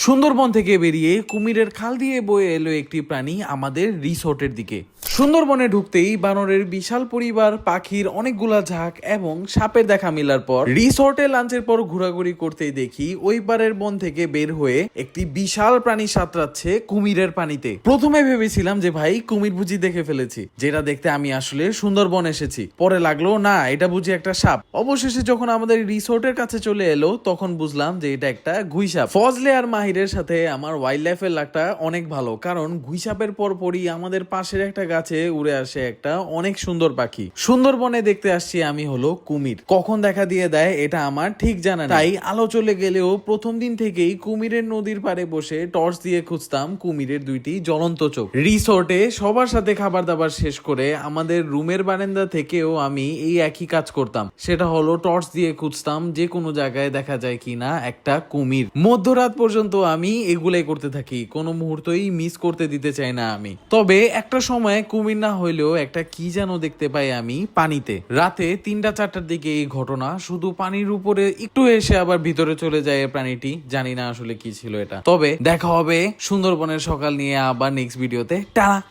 সুন্দরবন থেকে বেরিয়ে কুমিরের খাল দিয়ে বয়ে এলো একটি প্রাণী আমাদের রিসোর্টের দিকে। সুন্দরবনে ঢুকতেই বানরের বিশাল পরিবার, পাখির অনেকগুলা ঝাঁক এবং সাপের দেখা মিলার পর রিসোর্টে লাঞ্চের পর ঘোরাঘুরি করতেই দেখি ওই পারের বন থেকে বের হয়ে একটি বিশাল প্রাণী সাঁতরাচ্ছে কুমিরের পানিতে। প্রথমে ভেবেছিলাম যে, ভাই, কুমির বুঝি দেখে ফেলেছি। যেটা দেখতে আমি আসলে সুন্দরবন এসেছি। পরে লাগল, না, এটা বুঝি একটা সাপ। অবশেষে যখন আমাদের রিসোর্টের কাছে চলে এলো, তখন বুঝলাম যে, এটা একটা গুইসাপ ফজলে আর মাহিরের সাথে আমার ওয়াইল্ড লাইফের লাগটা অনেক ভালো। কারণ গুইসাপের পর পরই আমাদের পাশের একটা গাছে উড়ে আসে একটা অনেক সুন্দর পাখি। সুন্দরবনে দেখতে আসছি আমি হলো কুমির। কখন দেখা দিয়ে দেয় এটা আমার ঠিক জানা তাই আলো চলে গেলেও প্রথম দিন থেকেই কুমিরের নদীর পাড়ে বসে টর্চ দিয়ে খুঁজতাম কুমিরের দুইটি জ্বলন্ত চোখ। রিসোর্টে সবার সাথে খাবার দাবার শেষ করে আমাদের রুমের বারান্দা থেকেও আমি এই একই কাজ করতাম। সেটা হলো টর্চ দিয়ে খুঁজতাম যে কোনো জায়গায় দেখা যায় কিনা একটা কুমির। মধ্যরাত পর্যন্ত আমি এগুলাই করতে থাকি। কোনো মুহূর্তই মিস করতে দিতে চাই না আমি। তবে একটা সময় কুমির না হইলেও একটা কি যেন দেখতে পাই আমি পানিতে। রাতে তিনটা চারটার দিকে এই ঘটনা, শুধু পানির উপরে একটু এসে আবার ভিতরে চলে যায় প্রাণীটি, জানি না আসলে কি ছিল এটা। তবে দেখা হবে সুন্দরবনের সকাল নিয়ে আবার নেক্সট ভিডিওতে টানা